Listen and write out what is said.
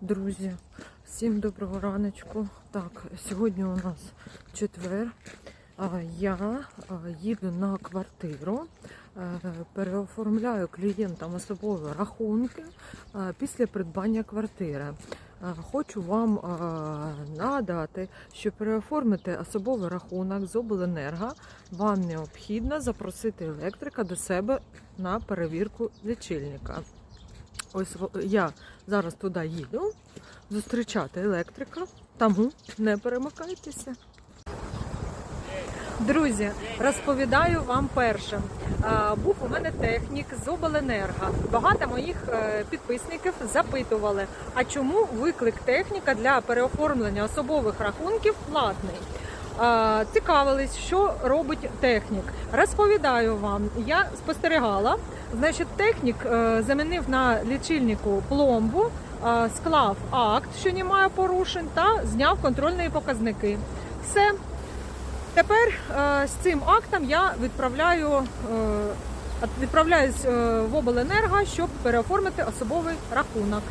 Друзі, всім доброго раночку. Так, сьогодні у нас четвер. Я їду на квартиру, е, переоформляю клієнтам особові рахунки після придбання квартири. Хочу вам нагадати, що переоформити особовий рахунок з обленерго вам необхідно запросити електрика до себе на перевірку лічильника. Ось я зараз туди їду зустрічати електрика, тому не перемикайтеся. Друзі, розповідаю вам перше. А, Був у мене технік з обленерго. Багато моїх е, підписників запитували, а чому виклик техніка для переоформлення особових рахунків платний? Цікавились, що робить технік. Розповідаю вам, я спостерігала. Значить, технік е, замінив на лічильнику пломбу, е, склав акт, що немає порушень, та зняв контрольні показники. Все. Тепер е, з цим актом я відправляю, відправляюсь в обленерго, щоб переоформити особовий рахунок.